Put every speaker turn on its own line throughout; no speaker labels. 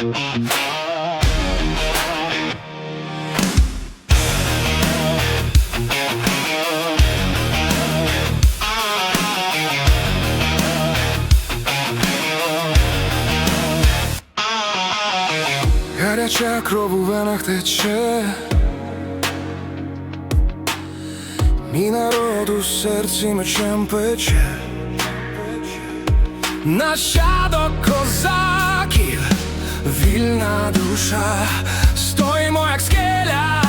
Гаряча кров у венах тече, мій народ у серці мечем пече, нащадок козаків душа, стоїмо як скеля,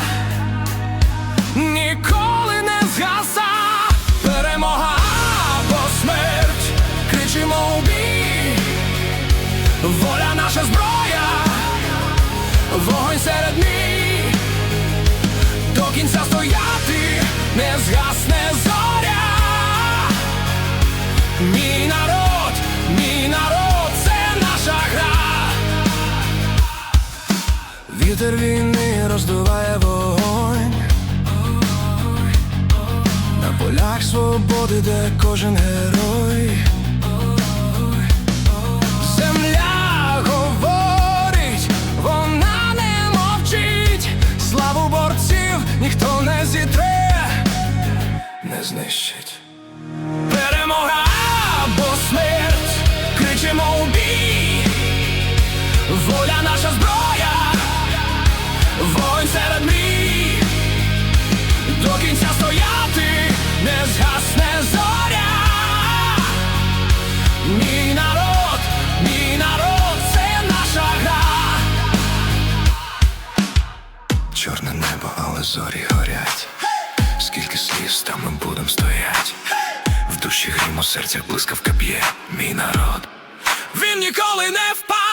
Вітер війни роздуває вогонь. На полях свободи, де кожен герой. Земля говорить, вона не мовчить. Славу борців ніхто не зітре, не знищить. Перемога або смерть, кричимо у бій, воля наша зброя, зорі горять. Скільки сліз там ми будем стоять. В душі грім у серцях блискавка б'є, мій народ. Він ніколи не впаде.